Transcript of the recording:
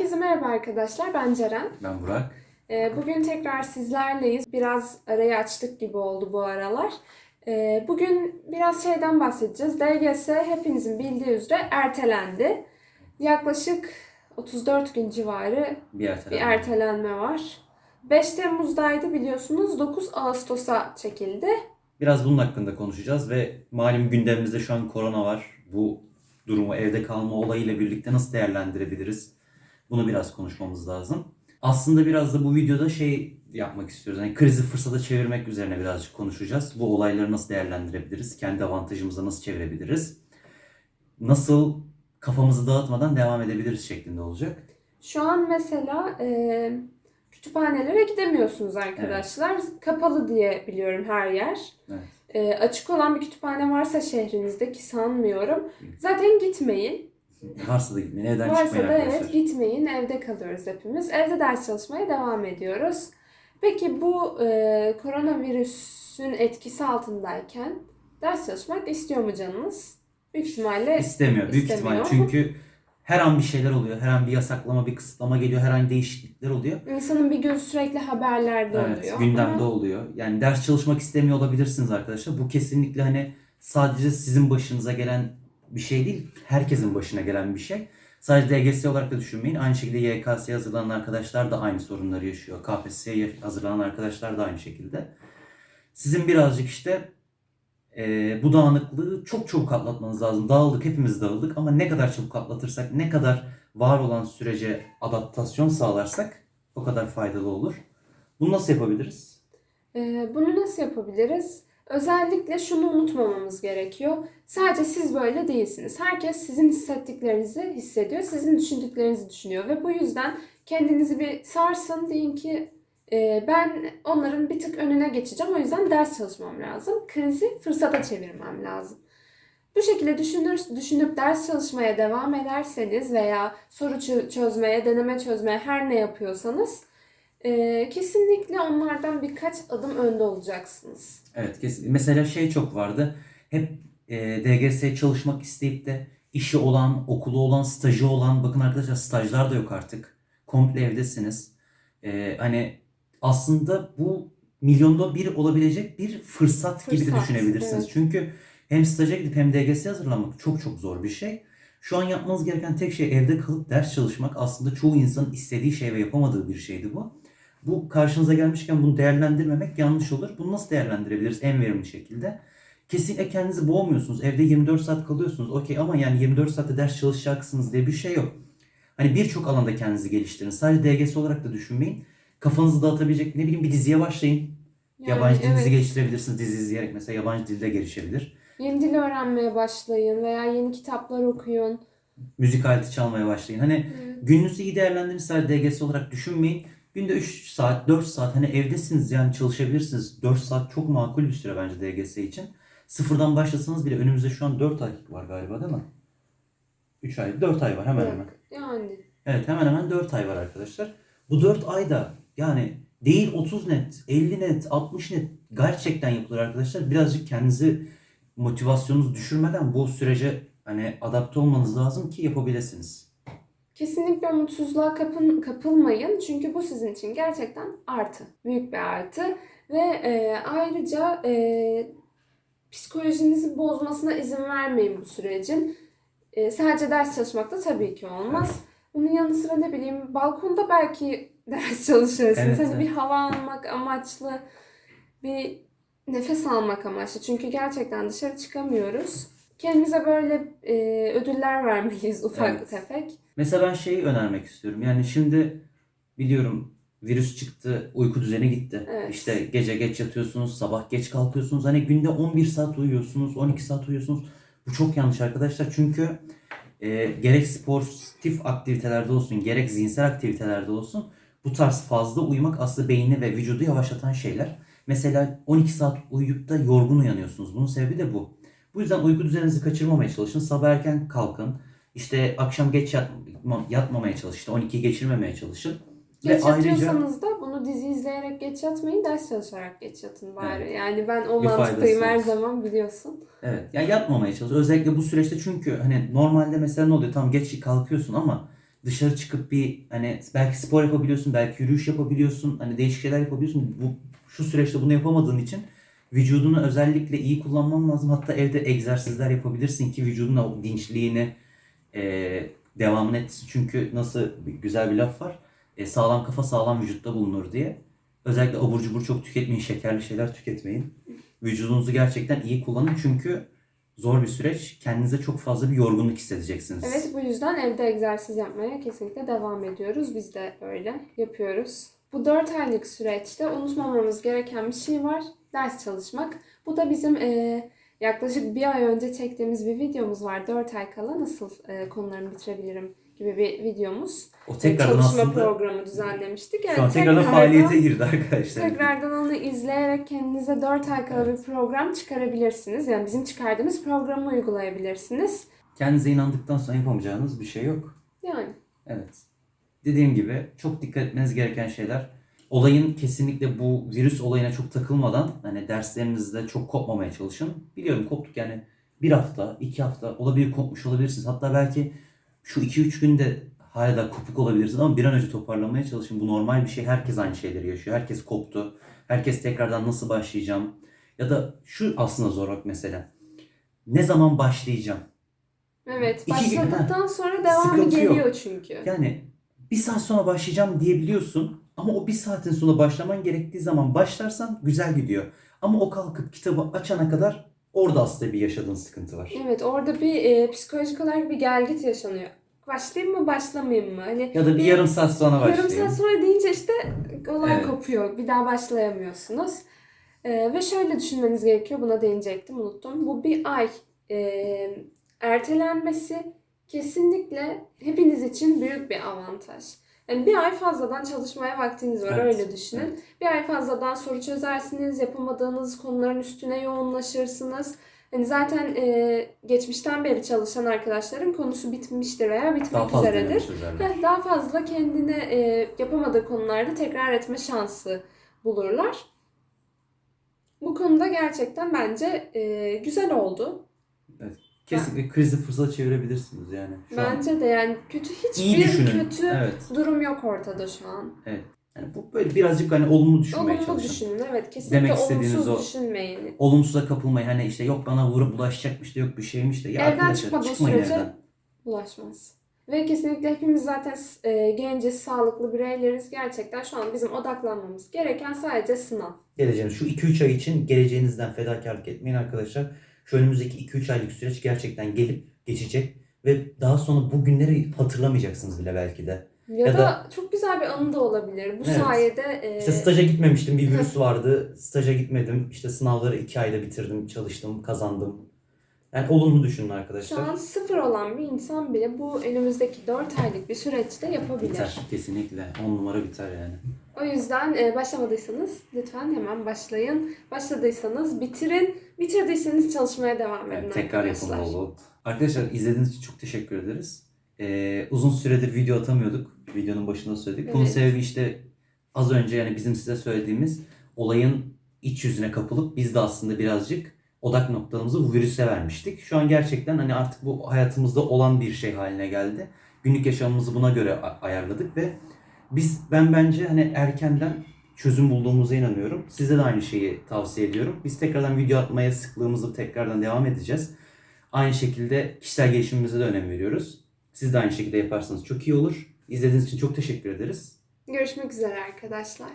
Herkese merhaba arkadaşlar. Ben Ceren. Ben Burak. Ee, Bugün tekrar sizlerleyiz. Biraz arayı açtık gibi oldu bu aralar. Ee, Bugün biraz şeyden bahsedeceğiz. DGS hepinizin bildiği üzere ertelendi. Yaklaşık 34 gün civarı Bir bir ertelenme. ertelenme var. 5 Temmuz'daydı biliyorsunuz. 9 Ağustos'a çekildi. Biraz bunun hakkında konuşacağız ve malum gündemimizde şu an korona var. Bu durumu evde kalma olayıyla birlikte nasıl değerlendirebiliriz? Bunu biraz konuşmamız lazım. Aslında biraz da bu videoda şey yapmak istiyoruz. Hani krizi fırsata çevirmek üzerine birazcık konuşacağız. Bu olayları nasıl değerlendirebiliriz? Kendi avantajımıza nasıl çevirebiliriz? Nasıl kafamızı dağıtmadan devam edebiliriz şeklinde olacak. Şu an mesela e, kütüphanelere gidemiyorsunuz arkadaşlar. Kapalı diye biliyorum her yer. Evet. E, açık olan bir kütüphane varsa şehrinizde ki sanmıyorum. Zaten gitmeyin. Varsa da gitmeyin. Evden Varsa çıkmayın da arkadaşlar. evet gitmeyin. Evde kalıyoruz hepimiz. Evde ders çalışmaya devam ediyoruz. Peki bu e, koronavirüsün etkisi altındayken ders çalışmak istiyor mu canınız? Büyük ihtimalle İstemiyor. Büyük İstemiyor. ihtimalle. Çünkü her an bir şeyler oluyor. Her an bir yasaklama, bir kısıtlama geliyor. Her an değişiklikler oluyor. insanın bir gözü sürekli haberlerde Evet, oluyor. gündemde Ama oluyor. Yani ders çalışmak istemiyor olabilirsiniz arkadaşlar. Bu kesinlikle hani sadece sizin başınıza gelen bir şey değil. Herkesin başına gelen bir şey. Sadece DGS olarak da düşünmeyin. Aynı şekilde YKS'ye hazırlanan arkadaşlar da aynı sorunları yaşıyor. KPSS'ye hazırlanan arkadaşlar da aynı şekilde. Sizin birazcık işte eee, bu dağınıklığı çok çabuk atlatmanız lazım. Dağıldık, hepimiz dağıldık ama ne kadar çabuk atlatırsak, ne kadar var olan sürece adaptasyon sağlarsak o kadar faydalı olur. Bunu nasıl yapabiliriz? Ee, bunu nasıl yapabiliriz? Özellikle şunu unutmamamız gerekiyor. Sadece siz böyle değilsiniz. Herkes sizin hissettiklerinizi hissediyor, sizin düşündüklerinizi düşünüyor ve bu yüzden kendinizi bir sarsın deyin ki "E, ben onların bir tık önüne geçeceğim. O yüzden ders çalışmam lazım. Krizi fırsata çevirmem lazım. Bu şekilde düşünür, düşünüp ders çalışmaya devam ederseniz veya soru çö- çözmeye, deneme çözmeye her ne yapıyorsanız ee, kesinlikle onlardan birkaç adım önde olacaksınız. Evet kesin. Mesela şey çok vardı. Hep e, DGS çalışmak isteyip de işi olan, okulu olan, stajı olan. Bakın arkadaşlar stajlar da yok artık. Komple evdesiniz. E, hani aslında bu milyonda bir olabilecek bir fırsat, gibi de Fırsat, düşünebilirsiniz. evet. Çünkü hem staja gidip hem DGS'ye hazırlanmak çok çok zor bir şey. Şu an yapmanız gereken tek şey evde kalıp ders çalışmak. Aslında çoğu insanın istediği şey ve yapamadığı bir şeydi bu. Bu karşınıza gelmişken bunu değerlendirmemek yanlış olur. Bunu nasıl değerlendirebiliriz en verimli şekilde? Kesinlikle kendinizi boğmuyorsunuz. Evde 24 saat kalıyorsunuz. Okey ama yani 24 saatte ders çalışacaksınız diye bir şey yok. Hani birçok alanda kendinizi geliştirin. Sadece DGS olarak da düşünmeyin. Kafanızı dağıtabilecek ne bileyim bir diziye başlayın. Yani yabancı dilinizi evet, geliştirebilirsiniz dizi izleyerek. Mesela yabancı dilde gelişebilir. yeni dil öğrenmeye başlayın veya yeni kitaplar okuyun. Müzik aleti çalmaya başlayın. Hani Gününüzü iyi değerlendirin sadece DGS olarak düşünmeyin. Günde 3 saat, 4 saat hani evdesiniz yani çalışabilirsiniz. 4 saat çok makul bir süre bence DGS için. Sıfırdan başlasanız bile önümüzde şu an 4 ay var galiba değil mi? 3 ay, 4 ay var hemen Yok. hemen. Yani Evet hemen hemen 4 ay var arkadaşlar. Bu 4 ayda yani değil 30 net, 50 net, 60 net gerçekten yapılır arkadaşlar. Birazcık kendinizi motivasyonunuzu düşürmeden bu sürece hani adapte olmanız lazım ki yapabilirsiniz. Kesinlikle umutsuzluğa kapın, kapılmayın. Çünkü bu sizin için gerçekten artı. Büyük bir artı. Ve e, ayrıca e, psikolojinizi bozmasına izin vermeyin bu sürecin. E, sadece ders çalışmak da tabii ki olmaz. Bunun yanı sıra ne bileyim balkonda belki ders çalışırsınız. Evet, hani evet. bir hava almak amaçlı, bir nefes almak amaçlı. Çünkü gerçekten dışarı çıkamıyoruz. Kendimize böyle e, ödüller vermeliyiz ufak Evet. tefek. Mesela ben şeyi önermek istiyorum. Yani şimdi biliyorum virüs çıktı, uyku düzeni gitti. Evet. İşte gece geç yatıyorsunuz, sabah geç kalkıyorsunuz. Hani günde 11 saat uyuyorsunuz, 12 saat uyuyorsunuz. Bu çok yanlış arkadaşlar. Çünkü e, gerek sportif aktivitelerde olsun, gerek zihinsel aktivitelerde olsun bu tarz fazla uyumak aslında beyni ve vücudu yavaşlatan şeyler. Mesela 12 saat uyuyup da yorgun uyanıyorsunuz. Bunun sebebi de bu. Bu yüzden uyku düzeninizi kaçırmamaya çalışın. Sabah erken kalkın. İşte akşam geç yatma, yatmamaya çalışın. İşte 12'yi geçirmemeye çalışın. Geç yatıyorsanız da bunu dizi izleyerek geç yatmayın, ders çalışarak geç yatın bari. Yani ben o Bir mantıktayım her zaman biliyorsun. Evet. Yani yatmamaya çalış. Özellikle bu süreçte çünkü hani normalde mesela ne oluyor? Tamam geç kalkıyorsun ama dışarı çıkıp bir hani belki spor yapabiliyorsun, belki yürüyüş yapabiliyorsun, hani değişik şeyler yapabiliyorsun. Bu şu süreçte bunu yapamadığın için vücudunu özellikle iyi kullanman lazım. Hatta evde egzersizler yapabilirsin ki vücudun o dinçliğini e, devamını etsin. Çünkü nasıl bir- güzel bir laf var. E, sağlam kafa sağlam vücutta bulunur diye. Özellikle abur cubur çok tüketmeyin, şekerli şeyler tüketmeyin. Vücudunuzu gerçekten iyi kullanın çünkü zor bir süreç. Kendinize çok fazla bir yorgunluk hissedeceksiniz. Evet bu yüzden evde egzersiz yapmaya kesinlikle devam ediyoruz. Biz de öyle yapıyoruz. Bu 4 aylık süreçte unutmamamız gereken bir şey var. Ders çalışmak. Bu da bizim eee, yaklaşık bir ay önce çektiğimiz bir videomuz var. 4 ay kala nasıl eee, konularımı bitirebilirim gibi bir videomuz. O tekrardan Çalışma aslında programı düzenlemiştik. Evet, şu an tekrardan faaliyete girdi arkadaşlar. Tekrardan onu izleyerek kendinize 4 ay kala bir program çıkarabilirsiniz. Yani bizim çıkardığımız programı uygulayabilirsiniz. Kendinize inandıktan sonra yapamayacağınız bir şey yok. Yani Evet. Dediğim gibi çok dikkat etmeniz gereken şeyler. Olayın kesinlikle bu virüs olayına çok takılmadan hani derslerinizde çok kopmamaya çalışın. Biliyorum koptuk yani bir hafta, iki hafta olabilir kopmuş olabilirsiniz. Hatta belki şu iki üç günde hala kopuk olabilirsiniz ama bir an önce toparlamaya çalışın. Bu normal bir şey. Herkes aynı şeyleri yaşıyor. Herkes koptu. Herkes tekrardan nasıl başlayacağım? Ya da şu aslında zor bak mesela. Ne zaman başlayacağım? Evet, İki başladıktan sonra devamı yok. geliyor çünkü. Yani bir saat sonra başlayacağım diyebiliyorsun ama o bir saatin sonra başlaman gerektiği zaman başlarsan güzel gidiyor. Ama o kalkıp kitabı açana kadar orada aslında bir yaşadığın sıkıntı var. Evet, orada bir e, psikolojik olarak bir gelgit yaşanıyor. Başlayayım mı, başlamayayım mı? Hani Ya da bir yarım saat sonra yarım başlayayım. saat sonra deyince işte olay Evet. kopuyor. Bir daha başlayamıyorsunuz. E, ve şöyle düşünmeniz gerekiyor. Buna değinecektim, unuttum. Bu bir ay e, ertelenmesi kesinlikle hepiniz için büyük bir avantaj. Yani bir ay fazladan çalışmaya vaktiniz var Evet, öyle düşünün. evet. Bir ay fazladan soru çözersiniz, yapamadığınız konuların üstüne yoğunlaşırsınız. Hani zaten e, geçmişten beri çalışan arkadaşların konusu bitmiştir veya Daha bitmek fazla üzeredir. Heh, Daha fazla kendine e, yapamadığı konularda tekrar etme şansı bulurlar. Bu konuda gerçekten bence e, güzel oldu. Kesinlikle krizi fırsata çevirebilirsiniz yani. Şu an Bence de yani kötü hiçbir kötü Evet. durum yok ortada şu an. Yani bu böyle birazcık hani olumlu düşünmeye Olumlu çalışın. düşünün evet kesinlikle Demek istediğiniz olumsuz o. düşünmeyin. Olumsuza kapılmayın. Hani işte yok bana vurup bulaşacakmış da yok bir şeymiş de. Ya Evden çıkmadığı çıkmayın sürece- evden. Bulaşmaz. Ve kesinlikle hepimiz zaten e, genciz, sağlıklı bireyleriz. Gerçekten şu an bizim odaklanmamız gereken sadece sınav. geleceğiniz şu 2-3 ay için geleceğinizden fedakarlık etmeyin arkadaşlar. Şu önümüzdeki 2-3 aylık süreç gerçekten gelip geçecek ve daha sonra bu günleri hatırlamayacaksınız bile belki de. Ya, Ya da, da- çok güzel bir anı da olabilir. Bu Evet. sayede e, İşte staja gitmemiştim bir virüs vardı. Staja gitmedim. İşte sınavları 2 ayda bitirdim, çalıştım, kazandım. Yani olumlu düşünün şu arkadaşlar. an sıfır olan bir insan bile bu önümüzdeki 4 aylık bir süreçte yapabilir. Biter kesinlikle. 10 numara biter yani. O yüzden e, başlamadıysanız lütfen hemen başlayın. Başladıysanız bitirin. Bitirdiyseniz çalışmaya devam edin Evet, tekrar arkadaşlar. bol bol. Arkadaşlar izlediğiniz için çok teşekkür ederiz. Ee, uzun süredir video atamıyorduk. Videonun başında söyledik. Bunun Evet. sebebi işte az önce yani bizim size söylediğimiz olayın iç yüzüne kapılıp biz de aslında birazcık odak noktamızı bu virüse vermiştik. Şu an gerçekten hani artık bu hayatımızda olan bir şey haline geldi. Günlük yaşamımızı buna göre ayarladık ve biz ben bence hani erkenden çözüm bulduğumuza inanıyorum. Size de aynı şeyi tavsiye ediyorum. Biz tekrardan video atmaya sıklığımızı tekrardan devam edeceğiz. Aynı şekilde kişisel gelişimimize de önem veriyoruz. Siz de aynı şekilde yaparsanız çok iyi olur. İzlediğiniz için çok teşekkür ederiz. Görüşmek üzere arkadaşlar.